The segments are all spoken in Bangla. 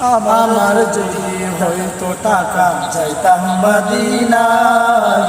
আমার যদি হইতো টাকা যাইতাম মদিনায়,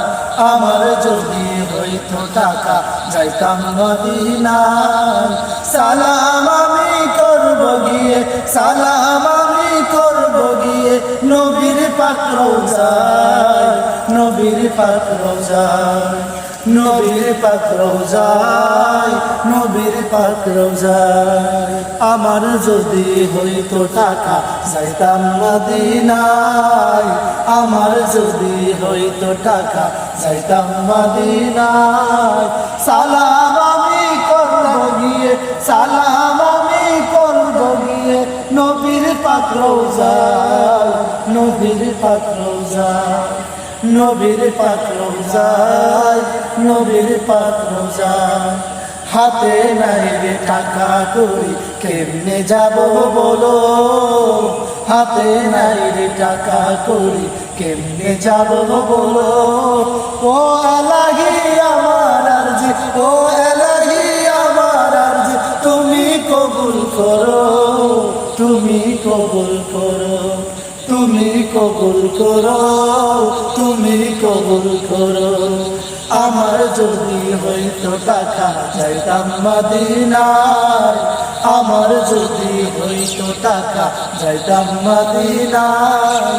আমার যদি হইতো টাকা যাইতাম মদিনায়, সালাম আমি করব গিয়ে, সালাম আমি করব গিয়ে, নবীর পাক রোজায়, নবীর পাক রোজায়। নবীর পাক রোজায়, নবীর পাক রোজায়। আমার যদি হইতো টাকা, যাইতাম মদিনায়। আমার যদি হইতো টাকা, যাইতাম মদিনায়। সালাম আমি করব গিয়ে, সালাম আমি করব গিয়ে, নবীর পাক রোজায়, নবীর পাক রোজায়, নবীর পাক রোজায়। নবীর পাক রোজায় হাতে নাই রে টাকা করি, কেমনে যাব বলো? হাতে নাই রে টাকা করি, কেমনে যাব বলো? ও এলাহি আমার আরজি, ও এলাহি আমার আরজি, তুমি কবুল করো, তুমি কবুল করো, তুমি কবুল করো, তুমি কবুল করো। আমার যদি হইতো টাকা যাইতাম মদিনায়, আমার যদি হইতো টাকা যাইতাম মদিনায়।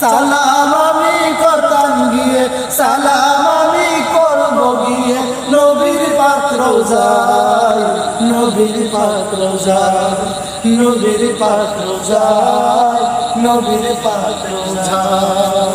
সালাম আমি করতাম গিয়ে, সালাম আমি করব গিয়ে, নবীর পাত্র যায় নবীর পাত্র যায় নবীর পাত্র যায় নবীর পাত্র যায়